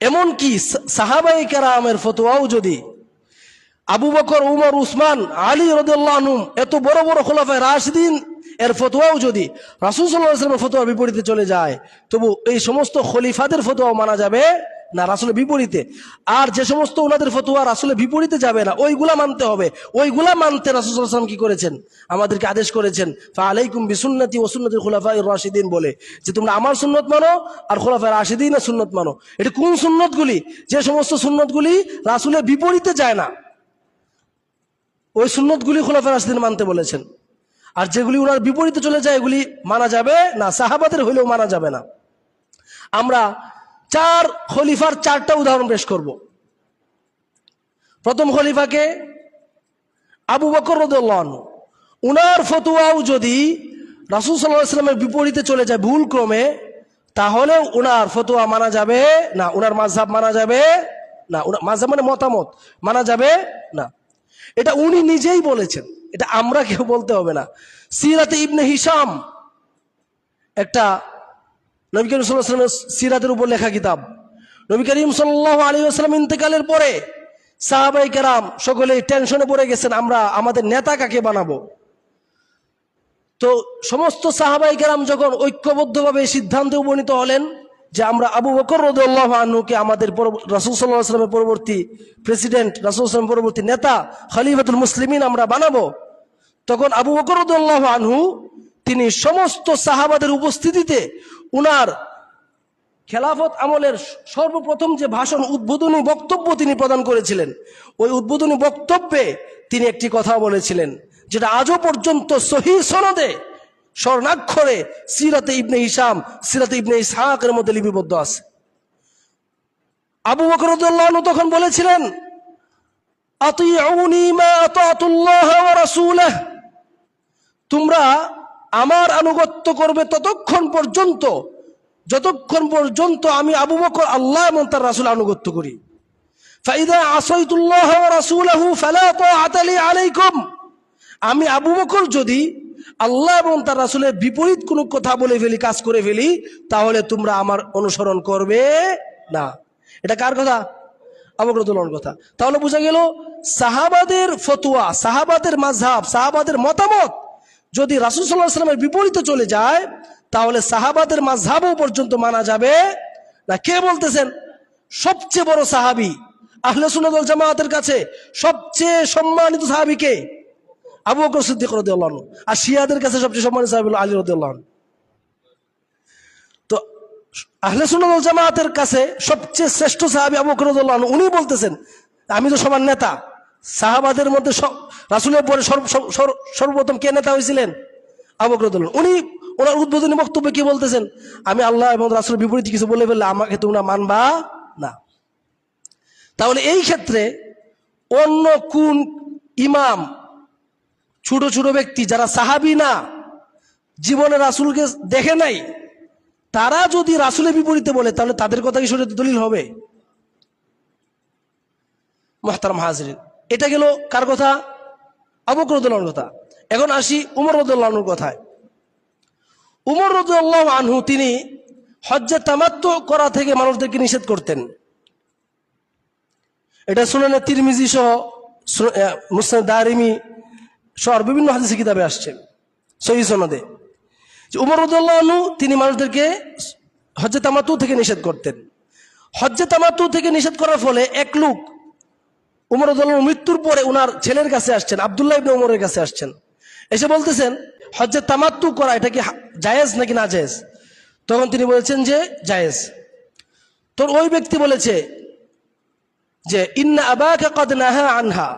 এমনকি সাহাবাই কেরামের ফতোয়াও যদি আবু বকর, উমর, উসমান, আলী রদুল্লাহনুম এত বড় বড় খোলাফায় রাশদিন, এর ফতোয়াও যদি রাসুল সাল্লাহামের ফতোয়া বিপরীতে চলে যায়, তবু এই সমস্ত খলিফাদের ফতোয়াও মানা যাবে না, রাসুলের বিপরীতে। আর যে সমস্ত ওনাদের ফতোয়া রাসুলের বিপরীতে যাবে না, ওইগুলা মানতে হবে। ওইগুলা মানতে রাসুলাম কি করেছেন? আমাদেরকে আদেশ করেছেন ফা আলাইকুম বিসুন্নতি ওসুন্নতি খোলাফাই রাশিদিন বলে, যে তোমরা আমার সুন্নত মানো আর খোলাফাই রাশিদিনের সুন্নত মানো। এটা কোন সুন্নতগুলি? যে সমস্ত সুন্নতগুলি রাসুলের বিপরীতে যায় না, ওই সুন্নতগুলি খোলাফা রাশিদিন মানতে বলেছেন। আর যেগুলি ওনার বিপরীতে চলে যায়, এগুলি মানা যাবে না, সাহাবাদের হইলেও মানা যাবে না। আমরা চার খলিফার চারটা উদাহরণ পেশ করব। প্রথম খলিফাকে আবু বকর রদুল্লাহ উনার ফতুয়াও যদি রাসুল সাল্লাহ ইসলামের বিপরীতে চলে যায় ভুল ক্রমে তাহলে উনার ফতুয়া মানা যাবে না। উনার মাঝহাব মানা যাবে না। মাঝহাব মানে মতামত মানা যাবে না। এটা উনি নিজেই বলেছেন। এটা আমরা কেউ বলতে হবে না। সিরাতে ইবনে হিসাম একটা নবী করিম সাল্লাহ সাল্লামের সিরাতের উপর লেখা কিতাব। নবী করিম সাল্লাহ আলী আসলাম ইন্তেকালের পরে সাহাবাই কেরাম সকলে টেনশনে পড়ে গেছেন, আমরা আমাদের নেতা কাকে বানাবো? তো সমস্ত সাহাবাই কেরাম যখন ঐক্যবদ্ধভাবে সিদ্ধান্তে উপনীত হলেন যে আমরা আবু বকর রদুল্লাহ আনুকে আমাদের রাসুল সাল্লাহ আসলামের পরবর্তী প্রেসিডেন্ট, রাসুল আসলামের পরবর্তী নেতা, খলিফাতুল মুসলিমিন আমরা বানাবো। তখন আবু বকর রদুল্লাহ আনহু তিনি সমস্ত সাহাবাদের উপস্থিতিতে উনার খেলাফত আমলের সর্বপ্রথম যে ভাষণ উদ্বোধনী বক্তব্য তিনি প্রদান করেছিলেন, ওই উদ্বোধনী বক্তব্যে তিনি একটি কথা বলেছিলেন, যেটা আজও পর্যন্ত সহি সনদে স্বর্ণাক্ষরে সিরাতে ইবনে হিসাম, সিরাতে ইবনে ইসহাকের মধ্যে লিপিবদ্ধ আছে। আবু বকর রদুল্লাহ আনহু তখন বলেছিলেন তোমরা আমার আনুগত্য করবে ততক্ষণ পর্যন্ত যতক্ষণ পর্যন্ত আমি আবু বকর আল্লাহ এবং তার রাসুল আনুগত্য করি। ফাইদা আসাইতুল্লাহ আমি আবু বকর যদি আল্লাহ এবং তার রাসূলের বিপরীত কোনো কথা বলে ফেলি, কাজ করে ফেলি, তাহলে তোমরা আমার অনুসরণ করবে না। এটা কার কথা? আবগ্রদুল্লাহর কথা। তাহলে বোঝা গেল, সাহাবাদের ফতুয়া, সাহাবাদের মাঝহাব সাহাবাদের মতামত যদি রাসুল সাল্লাহ সাল্লামের বিপরীতে চলে যায় তাহলে সাহাবাদের মাঝহাবও পর্যন্ত মানা যাবে। না কে বলতেছেন? সবচেয়ে বড় সাহাবি আহলে সুনাদল জামায়াতের কাছে সবচেয়ে সম্মানিত সাহাবি কে? আবু বকর সিদ্দিক রদিয়াল্লাহ আর শিয়াদের কাছে সবচেয়ে সম্মানিত সাহাবি আলী রদিয়াল্লাহ তো আহলে সুনাদল জামায়াতের কাছে সবচেয়ে শ্রেষ্ঠ সাহাবি আবু বকর উনি বলতেছেন, আমি তো সবার নেতা। সাহাবাদের মধ্যে রাসুলের পরে সর্ব- সর্ব- সর্ব- সর্বপ্রথম কে নেতা হয়েছিলেন? আবু বকর উনি ওনার উদ্বোধনী বক্তব্যে কি বলতেছেন? আমি আল্লাহ এবং রাসূলের বিপরীতে কিছু বলে ফেললে আমাকে তোমরা মানবা না। তাহলে এই ক্ষেত্রে অন্য কোন ইমাম, ছোট ছোট ব্যক্তি যারা সাহাবি না, জীবনে রাসূলকে দেখে নাই, তারা যদি রাসূলের বিপরীতে বলে, তাহলে তাদের কথা কি শরীয়তে দলিল হবে? মোহতারাম হাজরিন। এটা গেল কার কথা? আবুক কথা। এখন আসি উমর রদুল্লাহর কথায়। উমর রদুল্লাহ আনহু তিনি হজ্জে তামাত্ম করা থেকে মানুষদেরকে নিষেধ করতেন। এটা শুনানে তিরমিজি সহ মুসলিম দারিমি সহ বিভিন্ন হাদিসে কিতাবে আসছে, সহি সনদে। উমর রদুল্লাহ আনহু তিনি মানুষদেরকে হজ্জে তামাতু থেকে নিষেধ করতেন। হজ্জে তামাতু থেকে নিষেধ করার ফলে এক লোক উমর মৃত্যুর পরে উনার ছেলের কাছে আসছেন, আবদুল্লাহ ইবনে উমরের কাছে আসছেন। এসে বলতেছেন, হজ্জে তামাত্তু করা, এটা কি জায়েজ নাকি না জায়েজ? তখন তিনি বলেছেন যে, জায়েজ। তোর ওই ব্যক্তি বলেছে যে, ইন্না আবাকে কদ নাহা আনহা।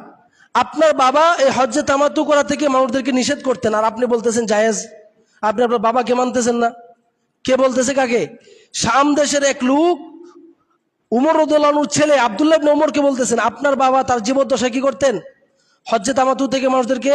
আপনার বাবা এই হজ্জে তামাতু করা থেকে মানুষদেরকে নিষেধ করতেন, আর আপনি বলতেছেন জায়েজ। আপনি আপনার বাবাকে মানতেছেন না। কে বলতেছে কাকে? শাম দেশের এক লোক, উমর রদুল্লাহর ছেলে আবদুল্লাহ উমরকে বলতেছেন, আপনার বাবা তার জীবদ্দশায় কি করতেন? হজ্জে তামাতু থেকে মানুষদেরকে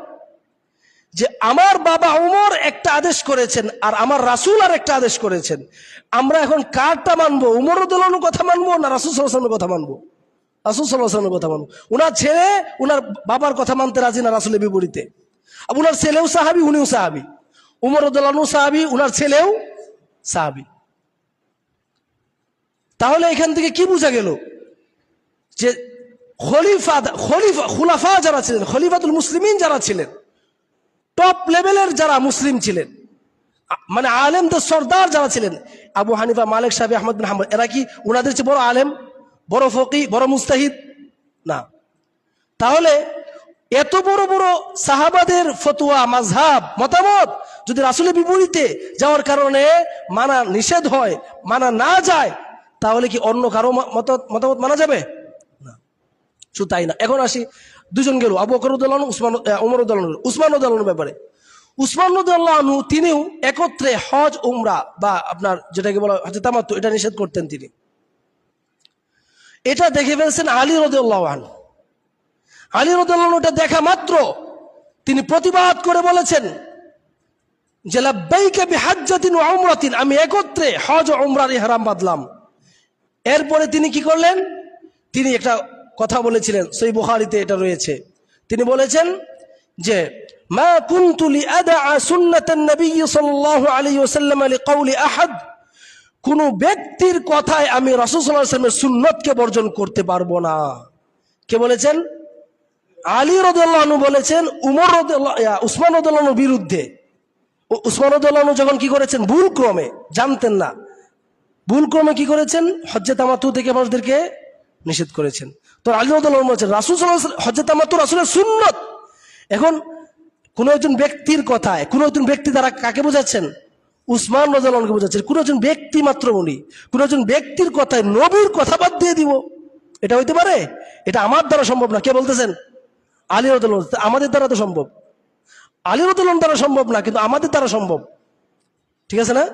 যে আমার বাবা উমর একটা আদেশ করেছেন আর আমার রাসুল আর একটা আদেশ করেছেন। আমরা এখন কারটা মানবো? উমর উদ্দোলনের কথা মানবো না রাসুল সাল্লাহামের কথা মানবো? রাসুল সাল্লাহামের কথা মানবো। উনার ছেলে, উনার বাবার কথা মানতে রাজি না রাসুলের বিপরীতে। আর উনার ছেলেও সাহাবি, উনিও সাহাবি। উমর উদ্দোলনও সাহাবি, উনার ছেলেও সাহাবি। তাহলে এখান থেকে কি বোঝা গেল? যে খলিফা খলিফা, খুলাফা যারা ছিলেন, খলিফাতুল মুসলিমিন যারা ছিলেন টপ লেভেলের যারা মুসলিম ছিলেন মানে আলেমদের সর্দার যারা ছিলেন, আবু হানিফা, মালিক সাহেব, আহমদ বিন এরা কি ওনাদের চেয়ে বড় আলেম, বড় ফকি, বড় মুস্তাহিদ? না। তাহলে এত বড় বড় সাহাবাদের ফতুয়া মাঝহাব মতামত যদি রাসুলের বিপরীতে যাওয়ার কারণে মানা নিষেধ হয়, মানা না যায়, তাহলে কি অন্য কারও মত- মতামত মানা যাবে? না। শুধু তাই না। এখন আসি দুজন গেল, আবু বকর উদ্দালন উসমান উমর উদ্দালন উসমান উদ্দালনের ব্যাপারে। উসমান উদ্দালনু তিনিও একত্রে হজ, উমরা বা আপনার যেটাকে বলা হচ্ছে তামাত্তু, এটা নিষেধ করতেন তিনি। এটা দেখে ফেলছেন আলী রদুল্লাহ আনহু। আলী রদুল্লাহ এটা দেখা মাত্র। তিনি প্রতিবাদ করে বলেছেন যে, লাব্বাইকা বিহাজ্জাতিন ওয়া উমরাতিন, আমি একত্রে হজ ও উমরার ইহরাম বাঁধলাম। এরপরে তিনি কি করলেন? তিনি একটা কথা বলেছিলেন, সেই বুখারিতে এটা রয়েছে। তিনি বলেছেন যে, মা কুনতু লিআদা সুন্নাতান নবী সাল্লাল্লাহু আলাইহি ওয়াসাল্লাম লিকাউলি আহাদ। কোন ব্যক্তির কথায় আমি রাসূল সাল্লাল্লাহু আলাইহি ওয়াসাল্লামের সুন্নতকে বর্জন করতে পারব না। কে বলেছেন? আলী রদুল্লাহনু বলেছেন, উমর উসমান রদুল্লাহনুর বিরুদ্ধে। উসমান রদুল্লাহনু যখন কি করেছেন? ভুল ক্রমে জানতেন না। ভুল ক্রমে কি করেছেন? হজ্জে তামাতু থেকে মানুষদেরকে নিষেধ করেছেন। তো আলী বলছেন রাসুল হজ্জে তামাতু রাসুলের সুন্নত। এখন কোন একজন ব্যক্তির কথায়, কোন একজন ব্যক্তি দ্বারা কাকে বোঝাচ্ছেন? উসমান রদুল্লাহকে বোঝাচ্ছেন। কোন একজন ব্যক্তি মাত্র উনি। কোন একজন ব্যক্তির কথায় নবীর কথা বাদ দিয়ে দিব। এটা হইতে পারে? এটা আমার দ্বারা সম্ভব না। কে বলতেছেন? আলী রদুল্লাহ আমাদের দ্বারা তো সম্ভব। আলী রদুল্লাহ দ্বারা সম্ভব না, কিন্তু আমাদের দ্বারা সম্ভব। ঠিক আছে না?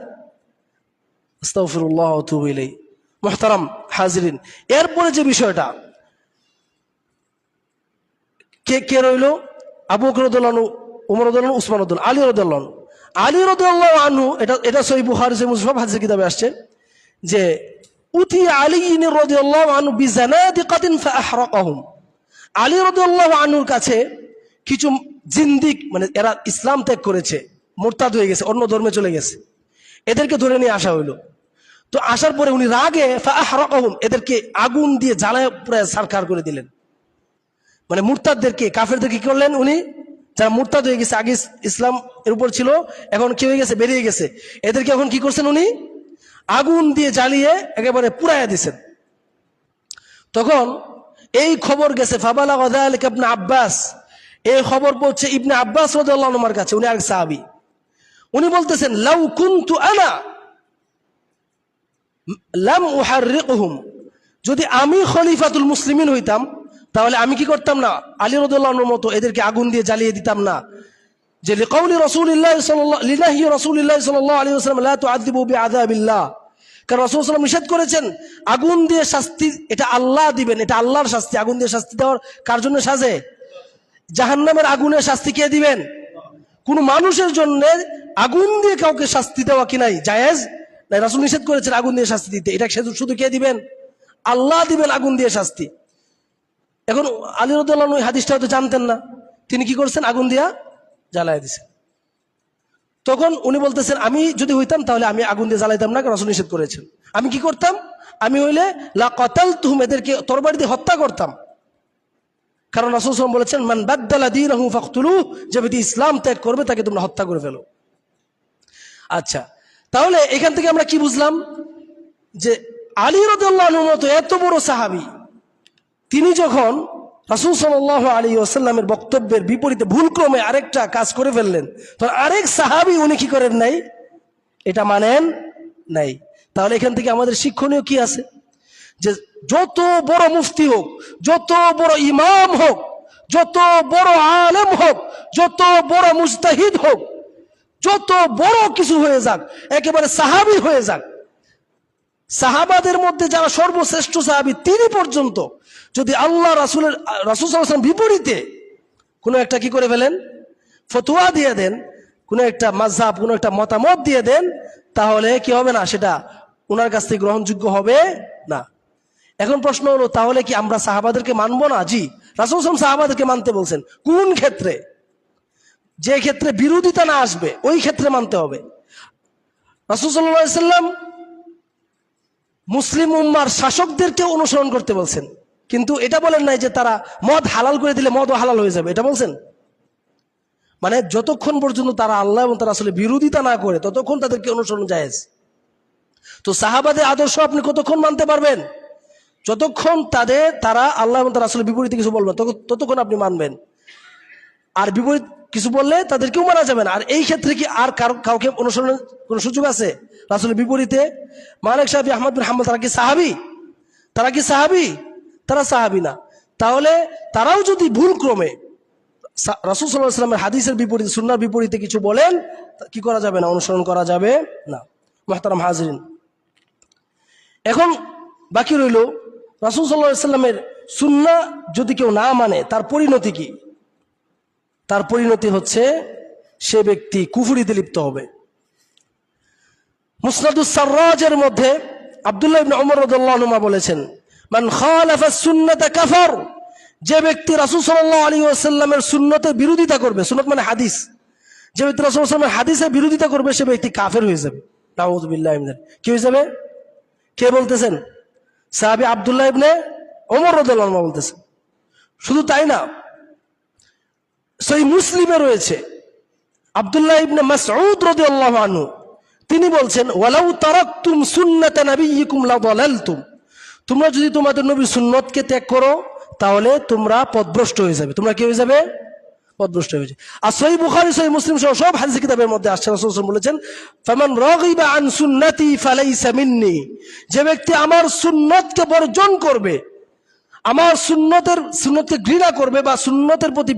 আতুবু ইলাইহি। এরপরে যে বিষয়টা কে কে রইল? আবু বকর রাদিয়াল্লাহু উমর রাদিয়াল্লাহু উসমান রাদিয়াল্লাহু আলী রাদিয়াল্লাহু আলী রাদিয়াল্লাহু আনহু, এটা এটা সহিহ বুখারী সহিহ মুসলিম হাদিস কিতাবে আসছে যে, উতি আলী রাদিয়াল্লাহু আনহু বিজানাদিকাতিন ফাআহরাকাহুম। আলী রাদিয়াল্লাহু আনহুর কাছে কিছু জিন্দিক মানে এরা ইসলাম ত্যাগ করেছে, মোরতাদ হয়ে গেছে, অন্য ধর্মে চলে গেছে। এদেরকে ধরে নিয়ে আসা হইল। তো আসার পরে উনি রাগে ফাআহরাকাহুম, এদেরকে আগুন দিয়ে জ্বালায় পুরো সারকার করে দিলেন। মানে মুরতাদদেরকে, কাফেরদেরকে কি করলেন উনি? যারা মুরতাদ হয়ে গেছে, আগে ইসলাম এর উপর ছিল, এখন কি হয়ে গেছে? বেরিয়ে গেছে। এদেরকে এখন কি করছেন উনি? আগুন দিয়ে জ্বালিয়ে একেবারে পুরাইয়া দিছেন তখন এই খবর গেছে ফাবালা গদালিক ইবনে আব্বাস। এই খবর পড়ছে ইবনে আব্বাস রাদিয়াল্লাহু আনহুর কাছে, উনি আরেক সাহাবী। উনি বলতেছেন, লাউ কুনতু আনা, লাম যদি আমি খলিফাতুল মুসলিমিন হইতাম তাহলে আমি কি করতাম না? আলী রদুল্লাহর মতো এদেরকে আগুন দিয়ে জ্বালিয়ে দিতাম না। যে লিকাউলি সাল্লাল্লাহু, লিনাহি রাসূলিল্লাহ সাল্লাল্লাহু আলাইহি ওয়াসাল্লাম, লা তুআযিবু বিআযাবিল্লাহ। কারণ রাসূল সাল্লাল্লাহু নিষেধ করেছেন, আগুন দিয়ে শাস্তি, এটা আল্লাহ দিবেন, এটা আল্লাহর শাস্তি। আগুন দিয়ে শাস্তি দেওয়ার কার জন্য সাজে? জাহান্নামের আগুনের শাস্তি কে দিবেন? কোন মানুষের জন্য আগুন দিয়ে কাউকে শাস্তি দেওয়া কি নাই? জায়েজ? না রাসুল নিষেধ করেছেন আগুন দিয়ে শাস্তি দিতে। এটা শুধু কে দিবেন? আল্লাহ দিবেন আগুন দিয়ে শাস্তি। এখন আলী রদুল্লাহ ওই হাদিসটা হয়তো জানতেন না। তিনি কি করছেন? আগুন দিয়া জ্বালায় দিছেন। তখন উনি বলতেছেন, আমি যদি হইতাম তাহলে আমি আগুন দিয়ে জ্বালাইতাম না রাসূল নিষেধ করেছেন। আমি কি করতাম? আমি হইলে লা কতাল তুহুম এদেরকে তরবারি দিয়ে হত্যা করতাম। কারণ রাসূল ওয়াসাল্লাম বলেছেন, মান বাদ্দালা দীনাহু ফাকতুলু যে ব্যক্তি ইসলাম ত্যাগ করবে তাকে তোমরা হত্যা করে ফেলো। আচ্ছা তাহলে এখান থেকে আমরা কি বুঝলাম? যে আলী রাদিয়াল্লাহু মতো এত বড় সাহাবী তিনি যখন রাসূল সাল্লাল্লাহু আলী ওসাল্লামের বক্তব্যের বিপরীতে ভুলক্রমে আরেকটা কাজ করে ফেললেন, তখন আরেক সাহাবি উনি কি করেন নাই? এটা মানেন নাই। তাহলে এখান থেকে আমাদের শিক্ষণীয় কি আছে? যে যত বড় মুফতি হোক, যত বড় ইমাম হোক, যত বড় আলেম হোক, যত বড় মুস্তাহিদ হোক, যত বড় কিছু হয়ে যাক, একেবারে সাহাবি হয়ে যাক। সাহাবাদের মধ্যে যারা সর্বশ্রেষ্ঠ সাহাবি, তিনি পর্যন্ত যদি আল্লাহ রাসুলের, রাসুল সাল্লাম বিপরীতে কোনো একটা কি করে ফেলেন? ফতুয়া দিয়ে দেন, কোনো একটা মাঝহাব কোনো একটা মতামত দিয়ে দেন, তাহলে কি হবে না? সেটা ওনার কাছ থেকে গ্রহণযোগ্য হবে না। এখন প্রশ্ন হলো, তাহলে কি আমরা সাহাবাদেরকে মানবো না? জি, রাসুল সাল্লাম সাহাবাদেরকে মানতে বলছেন। কোন ক্ষেত্রে? যে ক্ষেত্রে বিরোধিতা না আসবে, ওই ক্ষেত্রে মানতে হবে। রাসুল সাল্লাম মুসলিম উম্মার শাসকদেরকে অনুসরণ করতে বলছেন। কিন্তু এটা বলেন নাই যে তারা মদ হালাল করে দিলে মদও হালাল হয়ে যাবে, এটা বলছেন? মানে যতক্ষণ পর্যন্ত তারা আল্লাহ এবং তারা আসলে বিরোধিতা না করে, ততক্ষণ তাদেরকে অনুসরণ জায়েজ। তো সাহাবাদের আদর্শ আপনি কতক্ষণ মানতে পারবেন? যতক্ষণ তাদের, তারা আল্লাহ এবং তারা আসলে বিপরীতে কিছু বলবেন ততক্ষণ আপনি মানবেন। আর বিপরীত কিছু বললে তাদেরকেও মানা যাবে না। আর এই ক্ষেত্রে কি আর কাউকে অনুসরণের কোনো সুযোগ আছে? রাসুলের বিপরীতে মালিক সাহাবি আহমদ বিন হাম্মদ তারা কি সাহাবি? তারা কি সাহাবি? তারা সাহাবি না। তাহলে তারাও যদি ভুল ক্রমে রাসূল সাল্লাহ হাদিসের বিপরীতে সুন্নার বিপরীতে কিছু বলেন কি করা যাবে না, অনুসরণ করা যাবে না। মোহতারাম হাজরিন। এখন বাকি রইল, রাসূল সাল্লাহ সাল্লামের সুন্না যদি কেউ না মানে তার পরিণতি কি? তার পরিণতি হচ্ছে সে ব্যক্তি কুফুরিতে লিপ্ত হবে। মুসনাদুস সার্রাজের মধ্যে আব্দুল্লাহ ইবনে ওমর রাদিয়াল্লাহু আনহু বলেছেন মান খালাফা সুন্নাতা কাফার। যে ব্যক্তি রাসূল সাল্লাল্লাহু আলাইহি ওয়াসাল্লামের সুন্নতের বিরোধিতা করবে, সুন্নত মানে হাদিস। যে ব্যক্তি রাসূল আলাইহি হাদিসের বিরোধিতা করবে, সে ব্যক্তি কাফের হয়ে যাবে। মিনাল কি হয়ে যাবে? কে বলতেছেন? সাহাবী আব্দুল্লাহ ইবনে ওমর রাদিয়াল্লাহু আনহু বলতেছেন। শুধু তাই না সেই মুসলিমে রয়েছে আব্দুল্লাহ ইবনে মাসউদ রাদিয়াল্লাহু আনহু। তিনি বলছেন, ওয়ালাউ তারাকতুম সুন্নাতা নাবিয়্যিকুম লাদালালতুম তোমরা যদি তোমাদের নবীর সুন্নতকে ত্যাগ করো, তাহলে তোমরা পথভ্রষ্ট হয়ে যাবে। তোমরা কি হয়ে যাবে? পথভ্রষ্ট হয়ে যাবে। আর সহি বুখারি, সহি মুসলিম সহ সব হাদিস কিতাবের মধ্যে আসছে ওয়াসাল্লাম বলেছেন, ফামান রাগিবা আন সুন্নতি ফালাইসা মিন্নি। যে ব্যক্তি আমার সুন্নতকে বর্জন করবে, আমার সুন্নতের, সুন্নতকে ঘৃণা করবে বা সুন্নতের প্রতি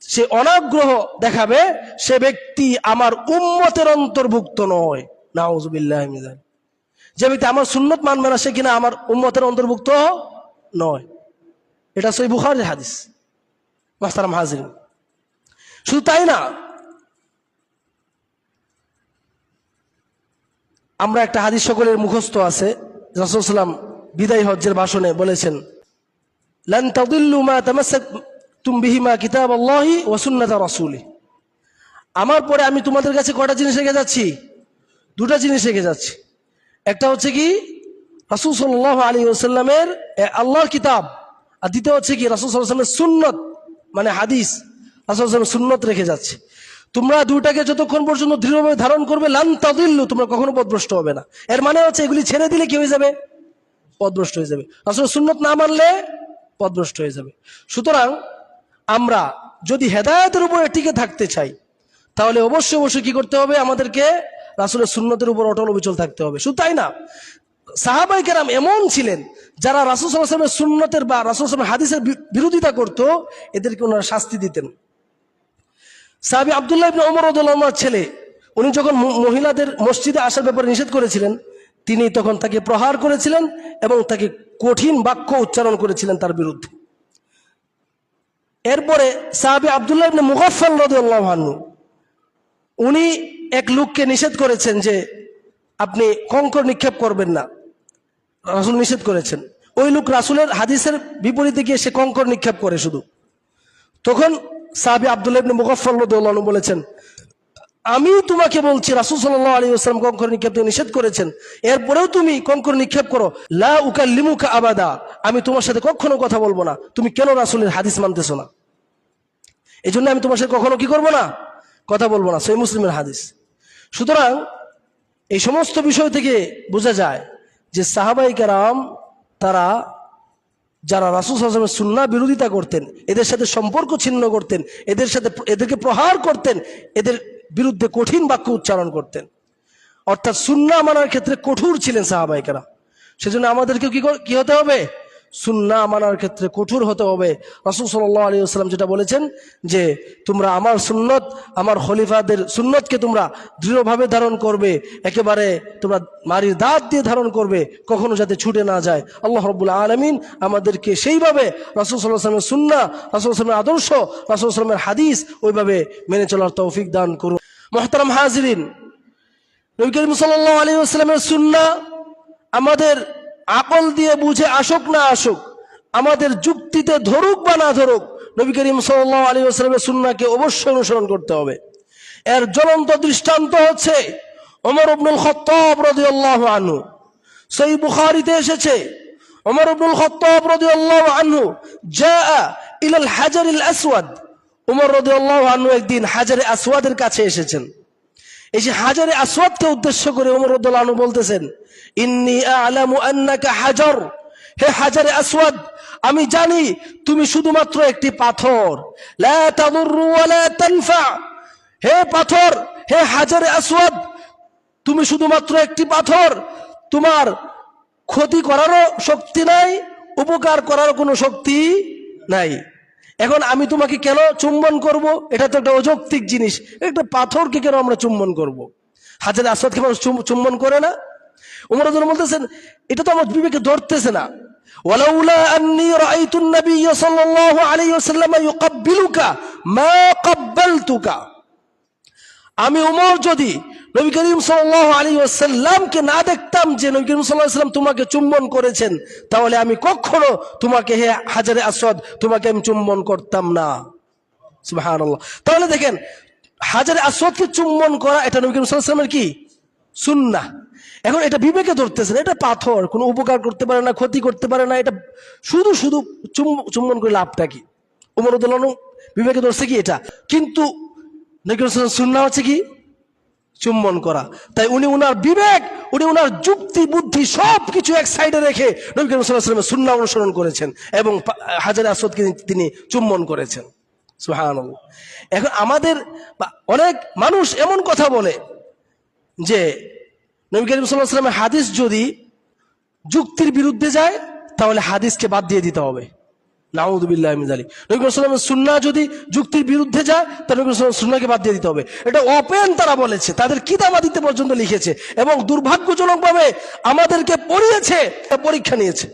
সে অনাগ্রহ দেখাবে, সে ব্যক্তি আমার উম্মতের অন্তর্ভুক্ত নয়। নাউজুবিল্লাহ যালিক। যে ব্যক্তি আমার সুন্নত মানবে না, সে কিনা আমার উম্মতের অন্তর্ভুক্ত নয়। এটা সই বুখারের হাদিস মাস্তারাম হাজির শুধু তাই না, আমরা একটা হাদিস সকলের মুখস্থ আছে, রাসূল সাল্লাম বিদায় হজ্জের ভাষণে বলেছেন, লান তাদিল্লু মা তামাসসাকতুম বিহিমা রাসূলি। আমার পরে আমি তোমাদের কাছে কটা জিনিস রেখে যাচ্ছি? দুটা জিনিস রেখে যাচ্ছি। একটা হচ্ছে কি? রাসূল সাল্লাল্লাহু আলী ওয়াসাল্লামের এ, আল্লাহর কিতাব। আর দ্বিতীয় হচ্ছে কি? রাসূল ওয়াসাল্লামের সুন্নত মানে হাদিস। রাসূল ওয়াসাল্লামের সুন্নত রেখে যাচ্ছে। তোমরা দুটাকে যতক্ষণ পর্যন্ত দৃঢ়ভাবে ধারণ করবে লান তাদিল্লু তোমরা কখনো পথভ্রষ্ট হবে না। এর মানে হচ্ছে এগুলি ছেড়ে দিলে কি হয়ে যাবে? পথভ্রষ্ট হয়ে যাবে। আসলে সুন্নত না মানলে পথভ্রষ্ট হয়ে যাবে। সুতরাং আমরা যদি হেদায়তের উপরে টিকে থাকতে চাই তাহলে অবশ্যই অবশ্যই কি করতে হবে? আমাদেরকে রাসুলের সুন্নতের উপর অটল অবিচল থাকতে হবে। শুধু তাই না সাহাবাই কেরাম এমন ছিলেন, যারা রাসুল সাল্লামের সুন্নতের বা রাসুল সাল্লামের হাদিসের বিরোধিতা করত, এদেরকে ওনারা শাস্তি দিতেন। সাহাবি আবদুল্লাহ ইবনে ওমর রাদিয়াল্লাহু ছেলে, উনি যখন মহিলাদের মসজিদে আসার ব্যাপারে নিষেধ করেছিলেন, তিনি তখন তাকে প্রহার করেছিলেন এবং তাকে কঠিন বাক্য উচ্চারণ করেছিলেন তার বিরুদ্ধে। এরপরে সাহাবি আবদুল্লাহ ইবনে মুগফফল রাদিয়াল্লাহু আনহু, উনি এক লোককে নিষেধ করেছেন যে আপনি কঙ্কর নিক্ষেপ করবেন না। রাসুল নিষেধ করেছেন। ওই লোক রাসুলের হাদিসের বিপরীতে গিয়ে সে কঙ্কর নিক্ষেপ করে শুধু। তখন সাহাবি আব্দুল্লাহ ইবনে রাদিয়াল্লাহু বলেছেন আমি তোমাকে বলছি, রাসুল সাল্লাল্লাহু আলী ওয়াসাল্লাম কঙ্কর নিক্ষেপ থেকে নিষেধ করেছেন। এরপরেও তুমি কঙ্কর নিক্ষেপ করো। লা উকাল্লিমুকা আবাদা। আমি তোমার সাথে কখনো কথা বলব না। তুমি কেন রাসুলের হাদিস মানতেছো না? এই জন্য আমি তোমার সাথে কখনো কি করব না? কথা বলব না। সেই মুসলিমের হাদিস। সুতরাং এই সমস্ত বিষয় থেকে বোঝা যায় যে সাহাবাই কারাম তারা, যারা রাসুল সাল্লামের সুন্না বিরোধিতা করতেন, এদের সাথে সম্পর্ক ছিন্ন করতেন, এদের সাথে এদেরকে প্রহার করতেন, এদের বিরুদ্ধে কঠিন বাক্য উচ্চারণ করতেন। অর্থাৎ সুন্না মানার ক্ষেত্রে কঠোর ছিলেন সাহাবাইকারা সেজন্য আমাদেরকে কি হতে হবে? সুন্না মানার ক্ষেত্রে কঠোর হতে হবে। রাসুল সাল্লাহ আলী আসসালাম যেটা বলেছেন যে, তোমরা আমার সুন্নত, আমার খলিফাদের সুন্নতকে তোমরা দৃঢ়ভাবে ধারণ করবে, একেবারে তোমরা মারির দাঁত দিয়ে ধারণ করবে, কখনো যাতে ছুটে না যায়। আল্লাহ রব্বুল আলমিন আমাদেরকে সেইভাবে রাসুল সাল্লাহ আসলামের সুন্না, রাসুল আসলামের আদর্শ, রাসুল আসলামের হাদিস ওইভাবে মেনে চলার তৌফিক দান করুন। মহতারাম হাজরিন, নবী সাল্লাহ আলী আসলামের সুন্না আমাদের আকল দিয়ে বুঝে আসুক না আসুক, আমাদের যুক্তিতে ধরুক বা না ধরুক, নবী করিম সাল্লাহ আলী আসলামের সুন্নাকে অবশ্যই অনুসরণ করতে হবে। এর জ্বলন্ত দৃষ্টান্ত হচ্ছে ওমর আব্দুল খত্তাব আনহু। সেই বুখারিতে এসেছে, ওমর আব্দুল খত্তাব রাদিয়াল্লাহু আনহু জা ইলাল হাজারিল আসওয়াদ। ওমর রাদিয়াল্লাহু আনহু একদিন হাজারে আসওয়াদের কাছে এসেছেন। এই যে হাজারে আসওয়াদকে উদ্দেশ্য করে ওমর রাদিয়াল্লাহু বলতেছেন, ইন্নি আ'লামু আন্নাকা হাজার। হে হাজারে আসওয়াদ, আমি জানি তুমি শুধুমাত্র একটি পাথর। হে পাথর, হে হাজারে আসওয়াদ, তুমি শুধুমাত্র একটি পাথর। তোমার ক্ষতি করারও শক্তি নাই, উপকার করার কোনো শক্তি নাই। এখন আমি তোমাকে কেন চুম্বন করব? এটা তো একটা অযৌক্তিক জিনিস। একটা পাথরকে কেন আমরা চুম্বন করব। হাজারে আসাদকে মানুষ চুম- চুম্বন করে না? উমর বলতেছেন, এটা তো আমার বিবেকে ধরতেছে না। আমি উমর যদি নবী করিম সাল্লাহ আলী ওসাল্লামকে না দেখতাম যে নবী করিম সাল্লাহ সাল্লাম তোমাকে চুম্বন করেছেন, তাহলে আমি কখনো তোমাকে হে হাজারে আসদ, তোমাকে আমি চুম্বন করতাম না। তাহলে দেখেন, হাজারে আসদকে চুম্বন করা এটা নবী করিম সাল্লাহ সাল্লামের কি? সুন্না এখন এটা বিবেকে ধরতেছেন, এটা পাথর, কোনো উপকার করতে পারে না, ক্ষতি করতে পারে না, এটা শুধু শুধু চুম- চুম্বন করে লাভটা কি? উমর বিবেকে ধরছে কি এটা? কিন্তু নবী করিম সুন্না হচ্ছে কি? চুম্বন করা। তাই উনি উনার বিবেক, উনি উনার যুক্তি, বুদ্ধি সব কিছু এক সাইডে রেখে নবী করিম সুন্না অনুসরণ করেছেন এবং হাজারে আসাদকে তিনি চুম্বন করেছেন। এখন আমাদের অনেক মানুষ এমন কথা বলে যে নবী করিম সাল্লাল্লাহু আলাইহি ওয়াসাল্লামের হাদিস যদি যুক্তির বিরুদ্ধে যায়, তাহলে হাদিসকে বাদ দিয়ে দিতে হবে। নাউদুবিল্লাহ মিজালি নবী সাল্লামের সুন্না যদি যুক্তির বিরুদ্ধে যায় বাদ দিয়ে দিতে হবে। এটা তারা বলেছে। তাদের পর্যন্ত লিখেছে এবং দুর্ভাগ্যজনকভাবে আমাদেরকে পড়িয়েছে পরীক্ষা নিয়েছে।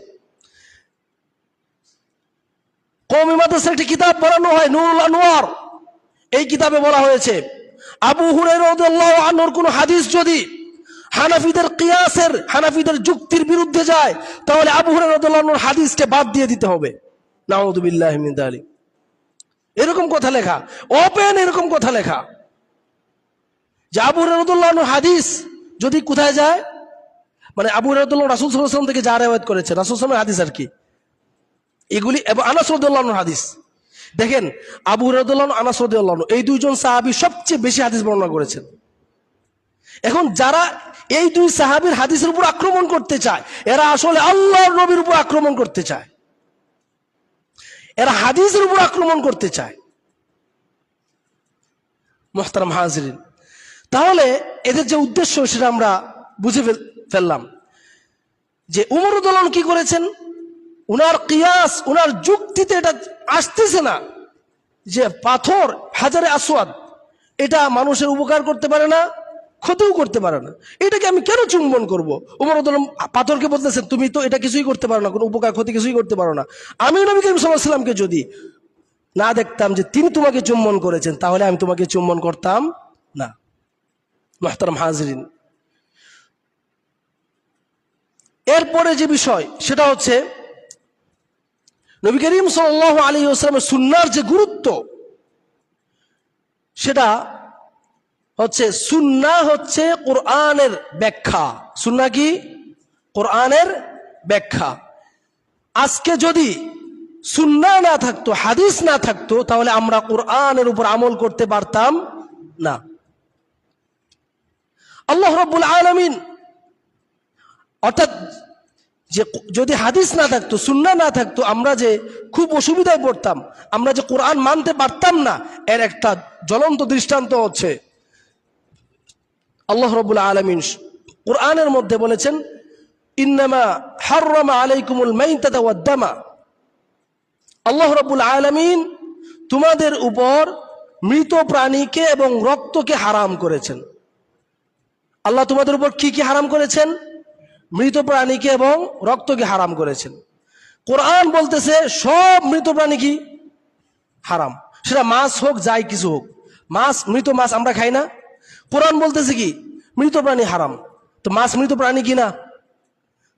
কৌমি মাদ্রাসার একটি কিতাব পড়ানো হয়, নুরুল এই কিতাবে বলা হয়েছে, আবু হুরাইরাহ কোন হাদিস যদি হানাফিদের কিয়াসের, হানাফিদের যুক্তির বিরুদ্ধে যায়, তাহলে আবু হাদিসকে বাদ দিয়ে দিতে হবে। নাউদুবিল্লাহ যালিক এরকম কথা লেখা। ওপেন এরকম কথা লেখা। যে হাদিস যদি কোথায় যায়? মানে আবু হুরাইরাহ রাসূল ওয়াসাল্লাম থেকে যা রেওয়ায়াত করেছে রাসূল আলাইহি হাদিস আর কি। এগুলি এবং আনাস রাদিয়াল্লাহু আনহুর হাদিস। দেখেন আবু রাদিয়াল্লাহু আনহু, আনাস রাদিয়াল্লাহু আনহু, এই দুইজন সাহাবী সবচেয়ে বেশি হাদিস বর্ণনা করেছেন। এখন যারা এই দুই সাহাবীর হাদিসের উপর আক্রমণ করতে চায় এরা আসলে আল্লাহর নবীর উপর আক্রমণ করতে চায়। এরা হাদিসের উপর আক্রমণ করতে চায়। মোহতারাম হাজরিন। তাহলে এদের যে উদ্দেশ্য সেটা আমরা বুঝে ফেললাম। যে উমর উদ্দোলন কি করেছেন? উনার কিয়াস, উনার যুক্তিতে এটা আসতেছে না যে পাথর হাজারে আসওয়াদ, এটা মানুষের উপকার করতে পারে না। ক্ষতিও করতে পারে না। এটাকে আমি কেন চুম্বন করব? উমর পাথরকে বলতেছেন তুমি তো এটা কিছুই করতে পারো না, কোনো উপকার, ক্ষতি কিছুই করতে পারো না। আমি নবী করিম সাল্লাহ সাল্লামকে যদি না দেখতাম যে তিনি তোমাকে চুম্বন করেছেন, তাহলে আমি তোমাকে চুম্বন করতাম না। মাহতারাম হাজরিন। এরপরে যে বিষয়, সেটা হচ্ছে নবী করিম সাল আলী আসলামের সুন্নার যে গুরুত্ব, সেটা হচ্ছে সুন্না হচ্ছে কোরআনের ব্যাখ্যা। সুন্না কি? কোরআনের ব্যাখ্যা। আজকে যদি সুন্না না থাকতো, হাদিস না থাকতো, তাহলে আমরা কোরআনের উপর আমল করতে পারতাম না। আল্লাহ রব্বুল আলমিন, অর্থাৎ যে যদি হাদিস না থাকতো, সুন্না না থাকতো, আমরা যে খুব অসুবিধায় পড়তাম, আমরা যে কোরআন মানতে পারতাম না, এর একটা জ্বলন্ত দৃষ্টান্ত হচ্ছে। আল্লাহ রবুল্লা আলমিন কোরআনের মধ্যে বলেছেন, ইন্নামা হাররামা আলাইকুমুল মাইতাতা ওয়াদ-দামা আল্লাহ রাব্বুল আলামিন তোমাদের উপর মৃত প্রাণীকে এবং রক্তকে হারাম করেছেন। আল্লাহ তোমাদের উপর কি কি হারাম করেছেন? মৃত প্রাণীকে এবং রক্তকে হারাম করেছেন। কোরআন বলতেছে, সব মৃত প্রাণী কি? হারাম। সেটা মাছ হোক, যাই কিছু হোক। মাছ, মৃত মাছ আমরা খাই না। কোরআন বলতেছে কি, মৃত প্রাণী হারাম। তো মাছ মৃত প্রাণী কি না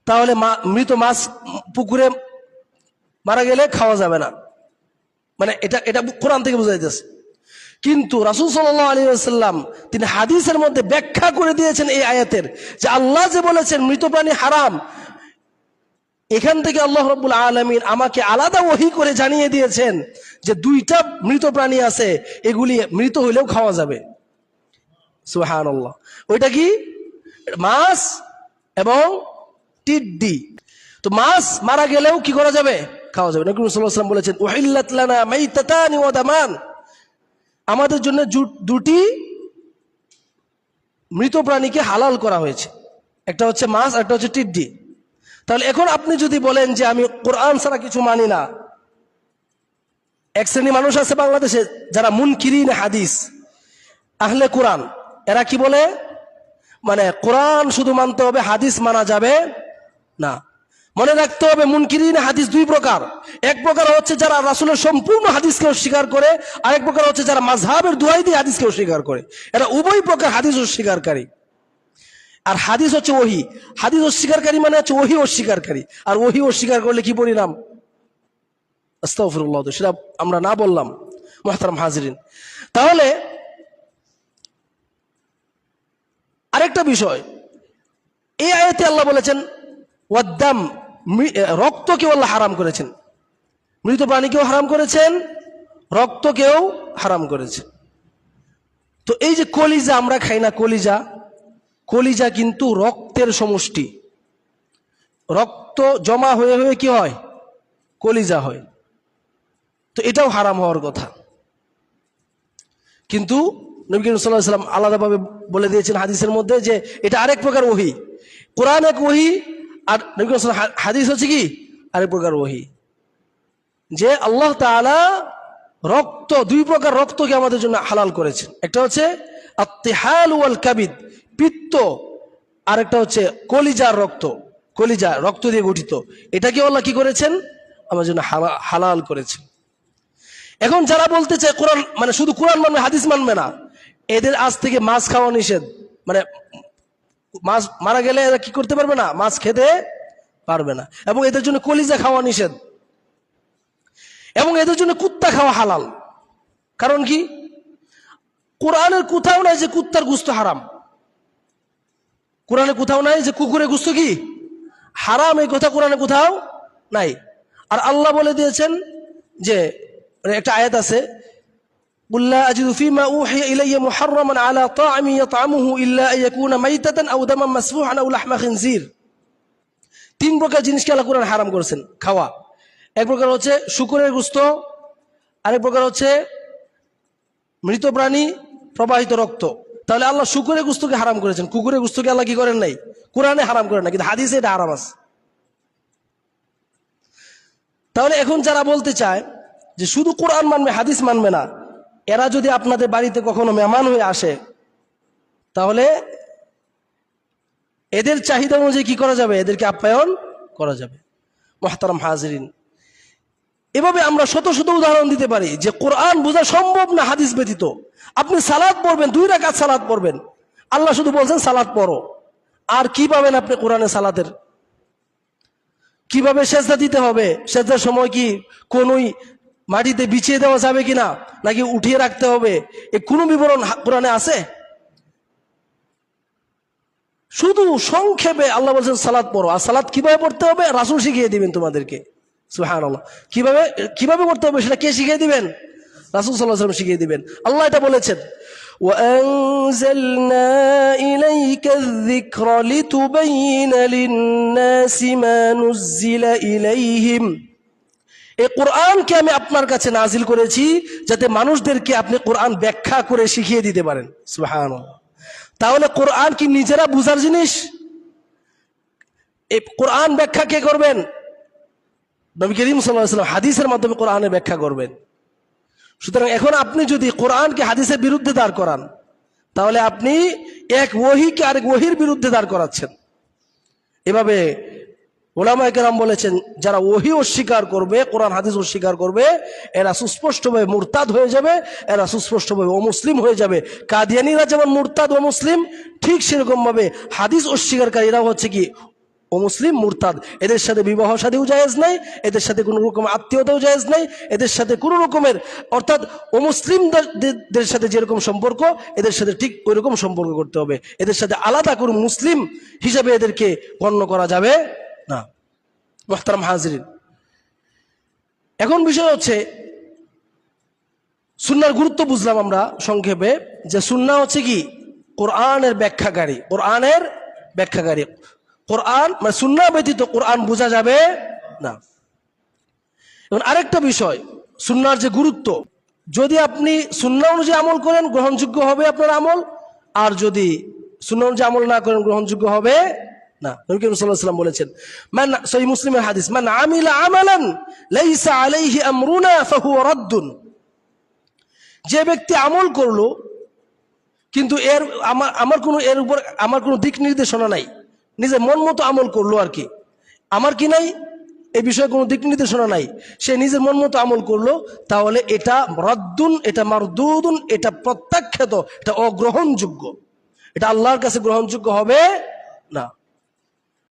তাহলে মৃত মাছ পুকুরে মারা গেলে খাওয়া যাবে না। মানে এটা এটা কোরআন থেকে বোঝা যাইতেছে কিন্তু রাসুল সাল্লাহ আলী আসাল্লাম তিনি হাদিসের মধ্যে ব্যাখ্যা করে দিয়েছেন এই আয়াতের যে আল্লাহ যে বলেছেন মৃত প্রাণী হারাম, এখান থেকে আল্লাহ রব্বুল আলমিন আমাকে আলাদা ওহি করে জানিয়ে দিয়েছেন যে দুইটা মৃত প্রাণী আছে, এগুলি মৃত হইলেও খাওয়া যাবে। সুহান ওইটা কি? মাছ এবং টিড্ডি। তো মাছ মারা গেলেও কি করা যাবে? খাওয়া যাবে। আলাইহি ওয়াসাল্লাম বলেছেন ওয়াহিল্লাত লানা মাইতাতানি ওয়া দামান। আমাদের জন্য দুটি মৃত প্রাণীকে হালাল করা হয়েছে। একটা হচ্ছে মাছ, একটা হচ্ছে টিড্ডি। তাহলে এখন আপনি যদি বলেন যে আমি কোরআন ছাড়া কিছু মানি না, এক শ্রেণি মানুষ আছে বাংলাদেশে যারা মুনকিরিন হাদিস, আহলে কোরআন। এরা কি বলে? মানে কোরআন শুধু মানতে হবে, হাদিস মানা যাবে না। মনে রাখতে হবে, মুনকিরিন হাদিস দুই প্রকার। এক প্রকার হচ্ছে যারা রাসুলের সম্পূর্ণ হাদিসকে অস্বীকার করে, আরেক প্রকার হচ্ছে যারা মাঝহাবের দুয়াই দিয়ে হাদিসকে অস্বীকার করে। এরা উভয় প্রকার হাদিস অস্বীকারী। আর হাদিস হচ্ছে ওহি। হাদিস অস্বীকারী মানে হচ্ছে ওহি অস্বীকারী। আর ওহি অস্বীকার করলে কি পরিণাম? সেটা আমরা না বললাম, মোহতারাম হাজরিন। তাহলে আরেকটা বিষয়। এই আয়াতে আল্লাহ বলেছেন, ওয়াদ্দাম রক্তকেও আল্লাহ হারাম করেছেন। মৃত প্রাণীকেও হারাম করেছেন, রক্তকেও হারাম করেছেন। তো এই যে কলিজা, আমরা খাই না কলিজা কলিজা কিন্তু রক্তের সমষ্টি। রক্ত জমা হয়ে হয়ে কি হয়? কলিজা হয়। তো এটাও হারাম হওয়ার কথা। কিন্তু নবী করিম সাল্লাহ সাল্লাম আলাদাভাবে বলে দিয়েছেন হাদিসের মধ্যে যে এটা আরেক প্রকার ওহি। কোরআন এক ওহি আর নবী করিম হাদিস হচ্ছে কি? আরেক প্রকার ওহি। যে আল্লাহ তাআলা রক্ত, দুই প্রকার রক্তকে আমাদের জন্য হালাল করেছেন। একটা হচ্ছে আত্তিহাল ওয়াল কাবিদ, পিত্ত। আরেকটা হচ্ছে কলিজার রক্ত, কলিজা, রক্ত দিয়ে গঠিত। এটাকে আল্লাহ কি করেছেন? আমার জন্য হালা- হালাল করেছেন। এখন যারা বলতে চায় কোরআন মানে শুধু কোরআন মানবে, হাদিস মানবে না এদের আজ থেকে মাছ খাওয়া নিষেধ। মানে মাছ মারা গেলে এরা কি করতে পারবে না? মাছ খেতে পারবে না। এবং এদের জন্য কলিজা খাওয়া নিষেধ। এবং এদের জন্য কুত্তা খাওয়া হালাল। কারণ কি? কোরআনের কোথাও নাই যে কুত্তার গুস্ত হারাম। কোরআনে কোথাও নাই যে কুকুরের গুস্ত কি? হারাম, এই কথা কোরআনে কোথাও নাই। আর আল্লাহ বলে দিয়েছেন যে, একটা আয়াত আছে قل لا أجد فيما أوحي إلي محرما على طاعم يطعمه إلا أن يكون ميتة أو دما مسفوحا أو لحم خنزير তিন প্রকার জিনিসকে আল্লাহ কোরআন হারাম করেছেন খাওয়া এক প্রকার হচ্ছে শুকুরের গুস্ত আরেক প্রকার হচ্ছে মৃত প্রাণী প্রবাহিত রক্ত তাহলে আল্লাহ শুকুরের গুস্তকে হারাম করেছেন কুকুরের গুস্তকে আল্লাহ কি করেন নাই কোরআনে হারাম করেন না কিন্তু হাদিসে এটা হারাম আছে তাহলে এখন যারা বলতে চায় যে শুধু কোরআন মানবে হাদিস মানবে না এরা যদি আপনাদের বাড়িতে কখনো মেহমান হয়ে আসে, তাহলে এদের চাহিদা অনুযায়ী কি করা যাবে? এদেরকে আপ্যায়ন করা যাবে। মহতারাম হাজরিন। এভাবে আমরা শত শত উদাহরণ দিতে পারি যে কোরআন বোঝা সম্ভব না হাদিস ব্যতীত। আপনি সালাদ পড়বেন, দুই রাকাত সালাদ পড়বেন। আল্লাহ শুধু বলছেন সালাদ পড়ো। আর কি পাবেন আপনি কোরআনে সালাতের? কীভাবে সেজদা দিতে হবে? সেজদার সময় কি কোনই মাটিতে বিছিয়ে দেওয়া যাবে কিনা নাকি উঠিয়ে রাখতে হবে এ কোনো বিবরণ হা- কোরআনে আছে শুধু সংক্ষেপে আল্লাহ বলছেন সালাদ পড়ো আর সালাদ কিভাবে পড়তে হবে রাসুল শিখিয়ে দিবেন তোমাদেরকে সুহান আল্লাহ কিভাবে কিভাবে করতে হবে সেটা কে শিখিয়ে দিবেন রাসুল সাল্লাহ সাল্লাম শিখিয়ে দিবেন আল্লাহ এটা বলেছেন وأنزلنا إليك الذكر لتبين للناس ما نزل إليهم এই কোরআনকে আমি আপনার কাছে নাজিল করেছি যাতে মানুষদেরকে আপনি কোরআন ব্যাখ্যা করে শিখিয়ে দিতে পারেন। সুবহানাল্লাহ। তাহলে কোরআন কি নিজেরা বুঝার জিনিস? এই কোরআন ব্যাখ্যা কে করবেন? নবী করিম সাল্লাম হাদিসের মাধ্যমে কোরআনের ব্যাখ্যা করবেন। সুতরাং এখন আপনি যদি কোরআনকে হাদিসের বিরুদ্ধে দাঁড় করান, তাহলে আপনি এক ওহিকে আরেক ওহির বিরুদ্ধে দাঁড় করাচ্ছেন। এভাবে ওলামায় কেরাম বলেছেন, যারা ওহি অস্বীকার করবে, কোরআন, হাদিস অস্বীকার করবে, এরা সুস্পষ্টভাবে মুরতাদ হয়ে যাবে, এরা সুস্পষ্টভাবে অমুসলিম হয়ে যাবে। কাদিয়ানিরা যেমন মুরতাদ অমুসলিম ঠিক সেরকম ভাবে হাদিস অস্বীকারীরা হচ্ছে কি ও মুসলিম মুরতাদ। এদের সাথে বিবাহ সাথেও জায়েজ নাই, এদের সাথে কোনো রকম আত্মীয়তাও জায়েজ নাই, এদের সাথে কোনো রকমের, অর্থাৎ ও মুসলিমদের সাথে যেরকম সম্পর্ক, এদের সাথে ঠিক ওই রকম সম্পর্ক করতে হবে। এদের সাথে আলাদা কোনো মুসলিম হিসাবে এদেরকে গণ্য করা যাবে না। হাজরিন। এখন বিষয় হচ্ছে, সুন্নার গুরুত্ব বুঝলাম আমরা সংক্ষেপে, যে সুন্না হচ্ছে কি? কোরআনের ব্যাখ্যাকারী। কোরআনের ব্যাখ্যাকারী। কোরআন মানে সুন্না ব্যতীত কোরআন বোঝা যাবে না। এবং আরেকটা বিষয়, সুন্নার যে গুরুত্ব, যদি আপনি সুন্না অনুযায়ী আমল করেন, গ্রহণযোগ্য হবে আপনার আমল, আর যদি সুন্না অনুযায়ী আমল না করেন, গ্রহণযোগ্য হবে না। বলেছেন হাদিস যে ব্যক্তি আমল করল, কিন্তু এর আমার আমার কোনো, এর উপর আমার কোনো দিক নির্দেশনা নাই। নিজে মন মতো আমল করল আর কি। আমার কি নাই? এই বিষয়ে কোনো দিক নির্দেশনা নাই। সে নিজের মন মতো আমল করল, তাহলে এটা রদ্দুন, এটা মারদুদুন, এটা প্রত্যাখ্যাত, এটা অগ্রহণযোগ্য। এটা আল্লাহর কাছে গ্রহণযোগ্য হবে না।